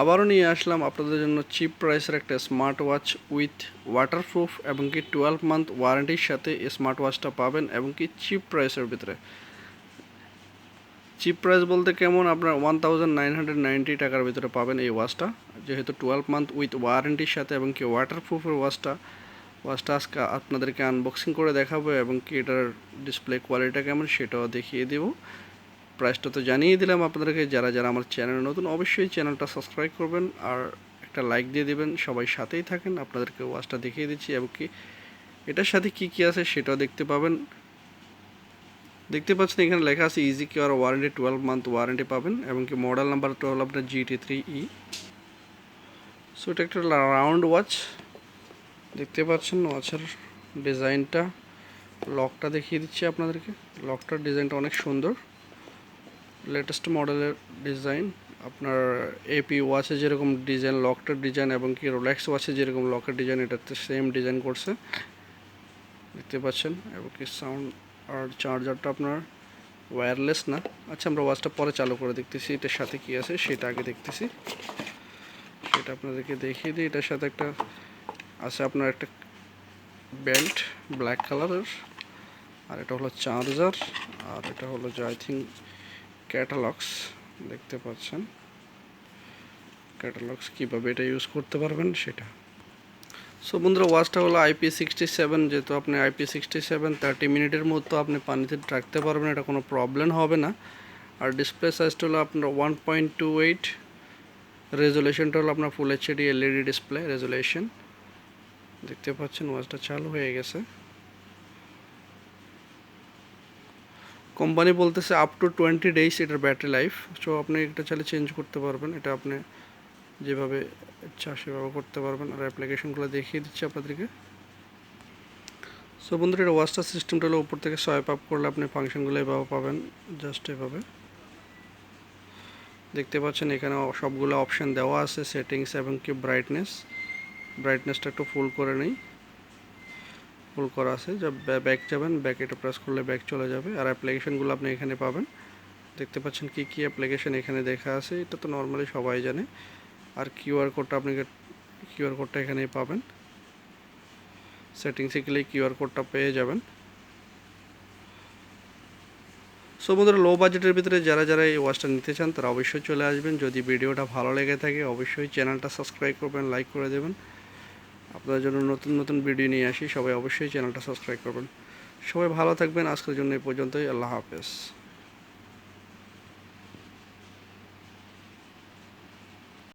আবারও নিয়ে আসলাম আপনাদের জন্য চিপ প্রাইসের একটা স্মার্ট ওয়াচ উইথ ওয়াটারপ্রুফ এবং কি টুয়েলভ মান্থ ওয়ারেন্টির সাথে স্মার্ট ওয়াচটা পাবেন এবং কি চিপ প্রাইসের ভিতরে। চিপ প্রাইস বলতে কেমন? আপনার one thousand nine hundred ninety টাকার ভিতরে পাবেন এই ওয়াচটা যেহেতু টুয়েলভ মান্থ উইথ ওয়ারেন্টির সাথে এবং কি ওয়াটারপ্রুফের ওয়াচটা ওয়াচটা আজকে আপনাদেরকে আনবক্সিং করে দেখাবো এবং কি এটার ডিসপ্লে কোয়ালিটিটা কেমন সেটাও দেখিয়ে দেবো। প্রাইসটা তো জানিয়ে দিলাম আপনাদেরকে। যারা যারা আমার চ্যানেলে নতুন, অবশ্যই চ্যানেলটা সাবস্ক্রাইব করবেন আর একটা লাইক দিয়ে দিবেন। সবাই সাথেই থাকেন। আপনাদেরকে ওয়াচটা দেখিয়ে দিচ্ছি। এবং কি, এটার সাথে কি কি আছে সেটাও দেখতে পাবেন। দেখতে পাচ্ছেন এখানে লেখা আছে easy cure warranty twelve month warranty পাবেন। এবং কি মডেল নাম্বারটা হলো আপনার জিটি থ্রি ই সো এটা একটা রাউন্ড ওয়াচ দেখতে পাচ্ছেন ওয়াচের ডিজাইনটা লকটা দেখিয়ে দিচ্ছি আপনাদেরকে। লকটার ডিজাইনটা অনেক সুন্দর। লেটেস্ট মডেলের ডিজাইন আপনার এপি ওয়াচে যেরকম ডিজাইন লকটার ডিজাইন এবং কি রোলেক্স ওয়াচে যেরকম লকের ডিজাইন এটাতে সেম ডিজাইন করছে। দেখতে পাচ্ছেন, এবং কি সাউন্ড আর চার্জারটা আপনার ওয়্যারলেস না। আচ্ছা আমরা ওয়াচটা পরে চালু করে দেখতেছি, এটার সাথে কি আছে, সেটা আগে দেখতেছি। সেটা আপনাদেরকে দেখিয়ে দিই, এটার সাথে একটা আছে আপনার একটা বেল্ট ব্ল্যাক কালারের আর এটা হলো চার্জার আর এটা হলো যে আই থিঙ্ক ক্যাটালগস দেখতে পাচ্ছেন। ক্যাটালগস কীভাবে এটা ইউজ করতে পারবেন সেটা। সো বন্ধুরা ওয়াচটা হলো আইপি সিক্সটি সেভেন যেহেতু আপনি আইপি সিক্সটি সেভেন থার্টি মিনিটের মতো আপনি পানিতে রাখতে পারবেন, এটা কোনো প্রবলেম হবে না। আর ডিসপ্লে সাইজটা হলো আপনার ওয়ান পয়েন্ট টু এইট রেজুলেশনটা হলো আপনার full HD LED display resolution দেখতে পাচ্ছেন ওয়াচটা চালু হয়ে গেছে। কোম্পানি বলতেছে আপ টু টোয়েন্টি ডেইস এটার ব্যাটারি লাইফ সো আপনি এটা চাইলে চেঞ্জ করতে পারবেন। এটা আপনি যেভাবে ইচ্ছা সেভাবে করতে পারবেন। আর অ্যাপ্লিকেশনগুলো দেখিয়ে দিচ্ছি আপনাদেরকে। সো বন্ধুরা, এটা ওয়াচটা সিস্টেমটা হলো উপর থেকে সোয়াইপ আপ করলে আপনি ফাংশনগুলো এভাবে পাবেন জাস্ট এভাবে। দেখতে পাচ্ছেন এখানে সবগুলো অপশান দেওয়া আছে সেটিংস এবং কি ব্রাইটনেস ব্রাইটনেসটা একটু ফুল করে নেই। ফুল করা আছে, যা ব্যাক যাবেন ব্যাক এটা প্রেস করলে ব্যাক চলে যাবে। আর অ্যাপ্লিকেশনগুলো আপনি এখানে পাবেন। দেখতে পাচ্ছেন কি কি অ্যাপ্লিকেশন এখানে দেখা আছে, এটা তো নর্মালি সবাই জানে। আর কিউআর কোডটা আপনি কিউআর কোডটা এখানেই পাবেন। সেটিংসে গেলে কিউআর কোডটা পেয়ে যাবেন। সো বন্ধুরা লো বাজেটের ভিতরে যারা যারা এই ওয়াচটা নিতে চান, তারা অবশ্যই চলে আসবেন। যদি ভিডিওটা ভালো লেগে থাকে, অবশ্যই চ্যানেলটা সাবস্ক্রাইব করবেন লাইক করে দেবেন। আপনাদের জন্য নতুন নতুন ভিডিও নিয়ে আসি। সবাই অবশ্যই চ্যানেলটা সাবস্ক্রাইব করবেন। সবাই ভালো থাকবেন। আজকের জন্য এই পর্যন্তই। আল্লাহ হাফেজ।